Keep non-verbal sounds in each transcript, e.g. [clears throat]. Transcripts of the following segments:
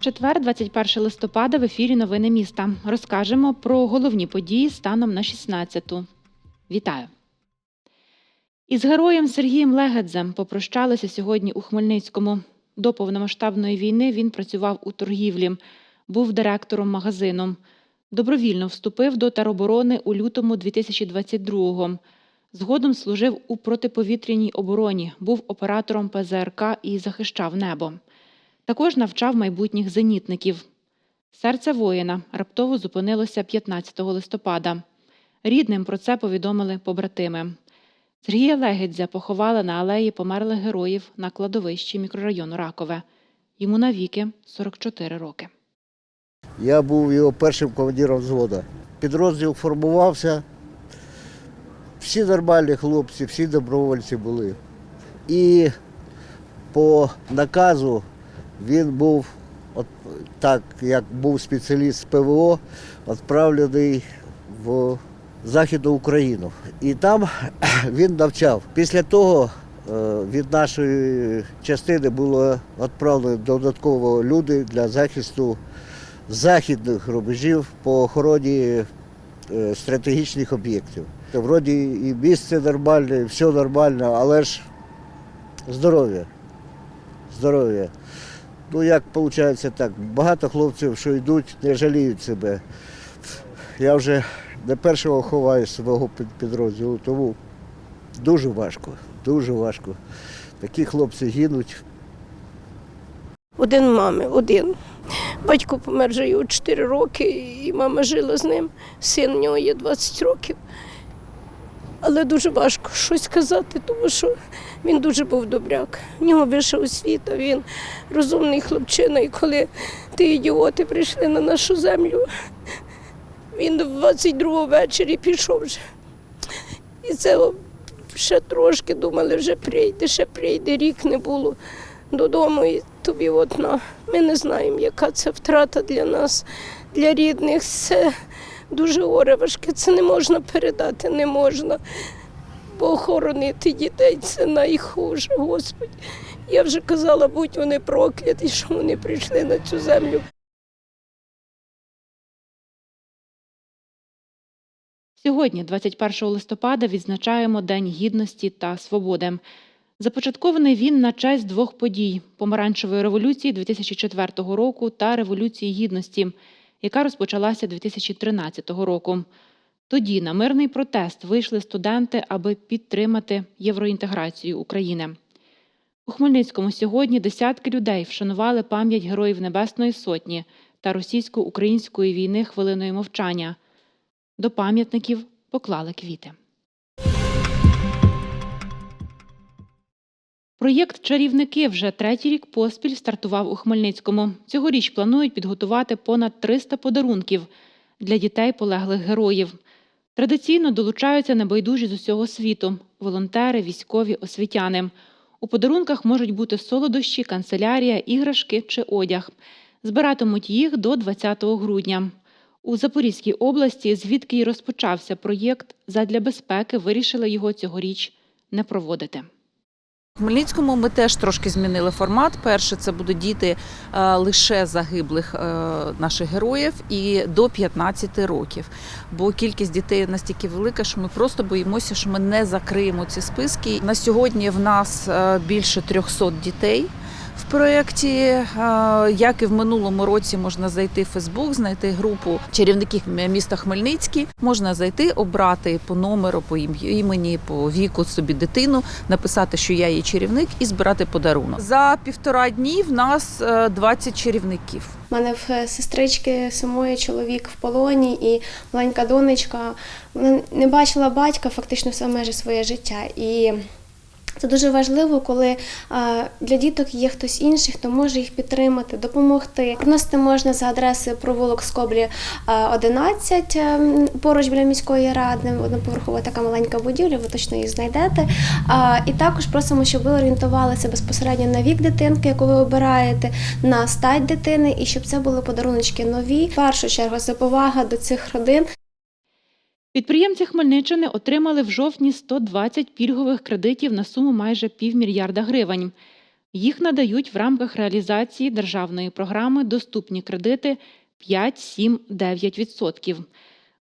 Четвер, 21 листопада, в ефірі Новини міста. Розкажемо про головні події станом на 16-ту. Вітаю! Із героєм Сергієм Легедзем попрощалися сьогодні у Хмельницькому. До повномасштабної війни він працював у торгівлі, був директором магазину. Добровільно вступив до тероборони у лютому 2022-го. Згодом служив у протиповітряній обороні, був оператором ПЗРК і захищав небо. Також навчав майбутніх зенітників. Серце воїна раптово зупинилося 15 листопада. Рідним про це повідомили побратими. Сергія Легедзя поховали на алеї померлих героїв на кладовищі мікрорайону Ракове. Йому навіки 44 роки. Я був його першим командиром взводу. Підрозділ формувався. Всі нормальні хлопці, всі добровольці були. І по наказу він був, от, так як був спеціаліст ПВО, відправлений в Західну Україну. І там [clears throat] він навчав. Після того е, від нашої частини було відправлено додатково люди для захисту західних рубежів по охороні е, стратегічних об'єктів. Вроді і місце нормальне, і все нормально, але ж здоров'я. Здоров'я. Ну як виходить так, багато хлопців, що йдуть, не жаліють себе. Я вже не першого ховаю свого під- підрозділу, тому дуже важко, дуже важко. Такі хлопці гинуть. Один мами, один. Батько помер вже йому 4 роки, і мама жила з ним. Син в нього є 20 років. Але дуже важко щось сказати, тому що він дуже був добряк. В нього вища освіта, він розумний хлопчина. І коли ті ідіоти прийшли на нашу землю, він 22 ввечері пішов вже. І це ще трошки думали, вже прийде, ще прийде, рік не було додому і тобі одна. Ми не знаємо, яка це втрата для нас, для рідних. Це дуже горе важке, це не можна передати, не можна. Бо охоронити дітей це найхуже, Господи. Я вже казала, будь вони прокляті, що вони прийшли на цю землю. Сьогодні, 21 листопада, відзначаємо День гідності та свободи. Започаткований він на честь двох подій: помаранчевої революції 2004 року та Революції Гідності, яка розпочалася 2013 року. Тоді на мирний протест вийшли студенти, аби підтримати євроінтеграцію України. У Хмельницькому сьогодні десятки людей вшанували пам'ять героїв Небесної Сотні та російсько-української війни хвилиною мовчання. До пам'ятників поклали квіти. Проєкт Чарівники вже третій рік поспіль стартував у Хмельницькому. Цьогоріч планують підготувати понад 300 подарунків для дітей полеглих героїв. Традиційно долучаються небайдужі з усього світу волонтери, військові, освітяни. У подарунках можуть бути солодощі, канцелярія, іграшки чи одяг. Збиратимуть їх до 20 грудня. У Запорізькій області, звідки й розпочався проєкт, задля безпеки вирішили його цьогоріч не проводити. В Хмельницькому ми теж трошки змінили формат. Перше, це будуть діти е, лише загиблих е, наших героїв і до 15 років. Бо кількість дітей настільки велика, що ми просто боїмося, що ми не закриємо ці списки. На сьогодні в нас е, більше 300 дітей. В проєкті, е, як і в минулому році, можна зайти в Фейсбук, знайти групу чарівників міста Хмельницький. Можна зайти, обрати по номеру, по ім- імені, по віку собі дитину, написати, що я є чарівник, і збирати подарунок. За півтора дні в нас е, 20 чарівників. У мене в е, сестрички самої чоловік в полоні і маленька донечка. Вона не бачила батька фактично все майже своє життя. І Це дуже важливо, коли е, для діток є хтось інший, хто може їх підтримати, допомогти. Приносити можна за адресою провулок Скоблі е, 11, е, поруч біля міської ради, одноповерхова така маленька будівля, ви точно її знайдете. І також просимо, щоб ви орієнтувалися безпосередньо на вік дитинки, яку ви обираєте, на стать дитини, і щоб це були подаруночки нові. В першу чергу це повага до цих родин. Підприємці Хмельниччини отримали в жовтні 120 пільгових кредитів на суму майже півмільярда гривень. Їх надають в рамках реалізації державної програми Доступні кредити 5, 7, 9%.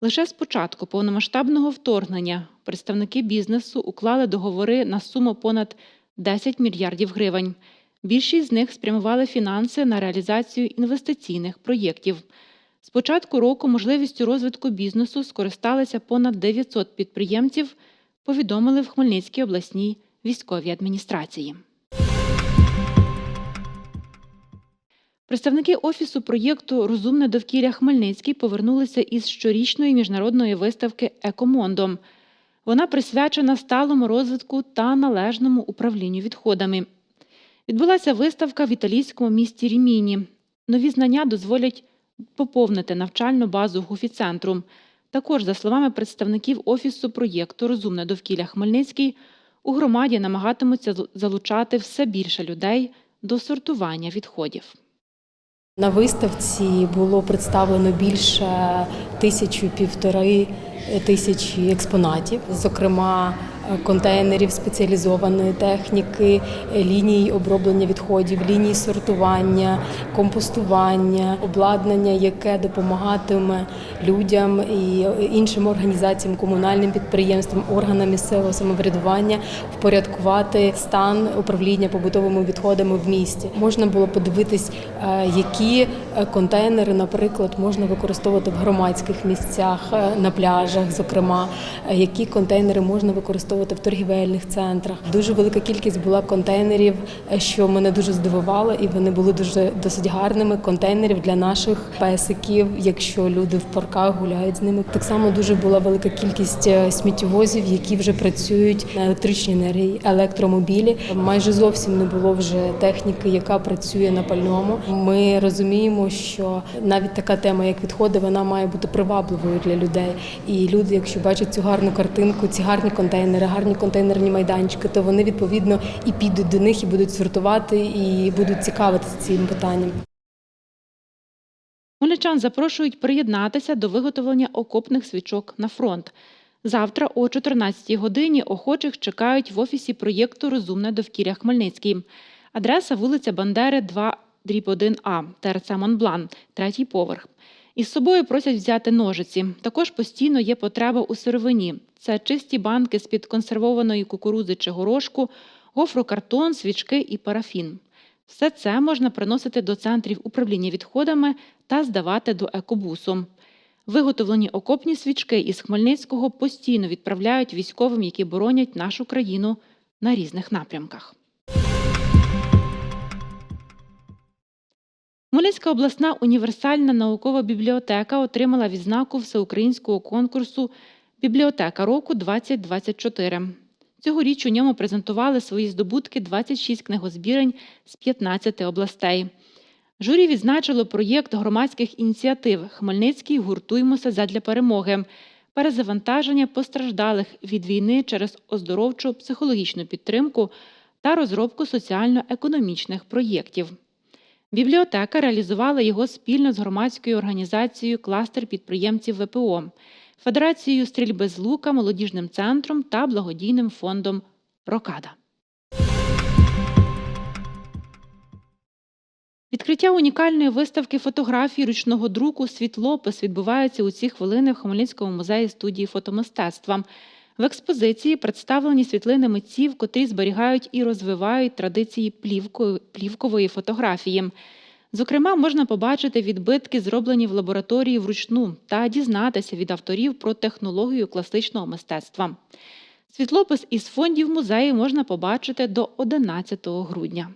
Лише з початку повномасштабного вторгнення представники бізнесу уклали договори на суму понад 10 мільярдів гривень. Більшість з них спрямували фінанси на реалізацію інвестиційних проєктів. З початку року можливістю розвитку бізнесу скористалися понад 900 підприємців, повідомили в Хмельницькій обласній військовій адміністрації. Представники офісу проєкту Розумне довкілля Хмельницький повернулися із щорічної міжнародної виставки Екомондом. Вона присвячена сталому розвитку та належному управлінню відходами. Відбулася виставка в італійському місті Ріміні. Нові знання дозволять поповнити навчальну базу гуфіцентру. Також, за словами представників офісу проєкту Розумне довкілля Хмельницький, у громаді намагатимуться зал- залучати все більше людей до сортування відходів. На виставці було представлено більше тисячу півтори тисячі експонатів, зокрема контейнерів спеціалізованої техніки, ліній оброблення відходів, ліній сортування, компостування, обладнання, яке допомагатиме людям і іншим організаціям, комунальним підприємствам, органам місцевого самоврядування впорядкувати стан управління побутовими відходами в місті. Можна було подивитись, е, які е, контейнери, наприклад, можна використовувати в громадських місцях, е, на пляжах, зокрема, які контейнери можна використовувати в торгівельних центрах. Дуже велика кількість була контейнерів, е, що мене дуже здивувало, і вони були дуже досить гарними. Контейнерів для наших песиків, якщо люди в парках гуляють з ними. Так само дуже була велика кількість е, сміттєвозів, які вже працюють на електричній енергії, електромобілі. Майже зовсім не було вже техніки, яка працює на пальному. Ми розуміємо, що навіть така тема, як відходи, вона має бути привабливою для людей. І люди, якщо бачать цю гарну картинку, ці гарні контейнери, гарні контейнерні майданчики, то вони відповідно і підуть до них, і будуть сортувати, і будуть цікавитися цим питанням. Хмельничан запрошують приєднатися до виготовлення окопних свічок на фронт. Завтра о 14-й годині охочих чекають в офісі проєкту Розумне довкілля Хмельницький. Адреса вулиця Бандери, 2, дріб 1А, ТРЦ Монблан, третій поверх. Із собою просять взяти ножиці. Також постійно є потреба у сировині. Це чисті банки з-під консервованої кукурудзи чи горошку, гофрокартон, свічки і парафін. Все це можна приносити до центрів управління відходами та здавати до екобусу. Виготовлені окопні свічки із Хмельницького постійно відправляють військовим, які боронять нашу країну на різних напрямках. Хмельницька обласна універсальна наукова бібліотека отримала відзнаку всеукраїнського конкурсу Бібліотека року 2024. Цьогоріч у ньому презентували свої здобутки 26 книгозбірень з 15 областей. Журі відзначило проєкт громадських ініціатив Хмельницький гуртуймося задля перемоги, перезавантаження постраждалих від війни через оздоровчу психологічну підтримку та розробку соціально-економічних проєктів. Бібліотека реалізувала його спільно з громадською організацією Кластер підприємців ВПО, Федерацією стрільби з лука, молодіжним центром та благодійним фондом Рокада. Відкриття унікальної виставки фотографій ручного друку Світлопис відбувається у ці хвилини в Хмельницькому музеї студії фотомистецтва. В експозиції представлені світлини митців, котрі зберігають і розвивають традиції плівкової фотографії. Зокрема, можна побачити відбитки, зроблені в лабораторії вручну, та дізнатися від авторів про технологію класичного мистецтва. Світлопис із фондів музею можна побачити до 11 грудня.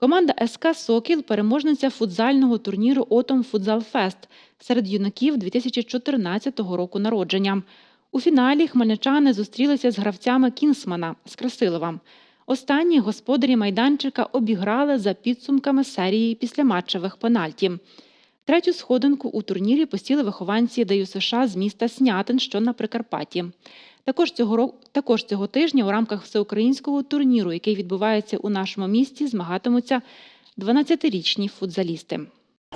Команда СК Сокіл переможниця футзального турніру Отом Футзал Фест серед юнаків 2014 року народження. У фіналі хмельничани зустрілися з гравцями Кінсмана з Красилова. Останні господарі майданчика обіграли за підсумками серії післяматчевих пенальті. Третю сходинку у турнірі посіли вихованці ДЮСШ США з міста Снятин, що на Прикарпатті. Також цього, ро- також цього тижня у рамках всеукраїнського турніру, який відбувається у нашому місті, змагатимуться 12-річні футзалісти.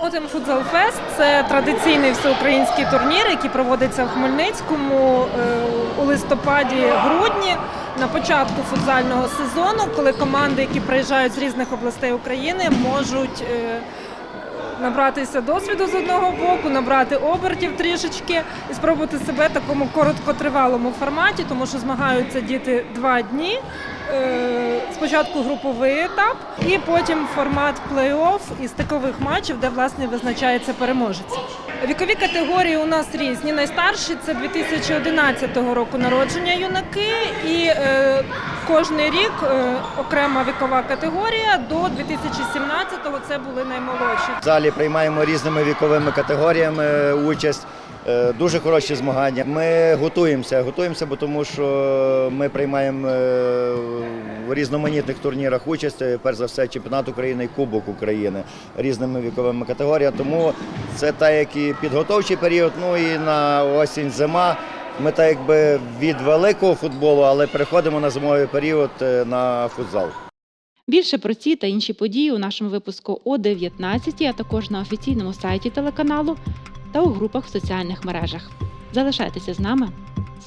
Отем Футзал Фест це традиційний всеукраїнський турнір, який проводиться в Хмельницькому е, у листопаді-грудні на початку футзального сезону, коли команди, які приїжджають з різних областей України, можуть е, набратися досвіду з одного боку, набрати обертів трішечки і спробувати себе в такому короткотривалому форматі, тому що змагаються діти два дні. Е, Спочатку груповий етап, і потім формат плей-офф і стикових матчів, де власне визначається переможець. Вікові категорії у нас різні. Найстарші це 2011 року народження юнаки, і е, кожний рік е, окрема вікова категорія. До 2017-го це були наймолодші. В залі приймаємо різними віковими категоріями участь. Е, Дуже хороші змагання. Ми готуємося, готуємося, бо тому що ми приймаємо е, в різноманітних турнірах участь. Е, Перш за все, чемпіонат України і Кубок України різними віковими категоріями. Тому це так, як і підготовчий період. Ну і на осінь зима. Ми так якби від великого футболу, але переходимо на зимовий період на футзал. Більше про ці та інші події у нашому випуску о 19, а також на офіційному сайті телеканалу та у групах в соціальних мережах. Залишайтеся з нами.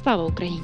Слава Україні!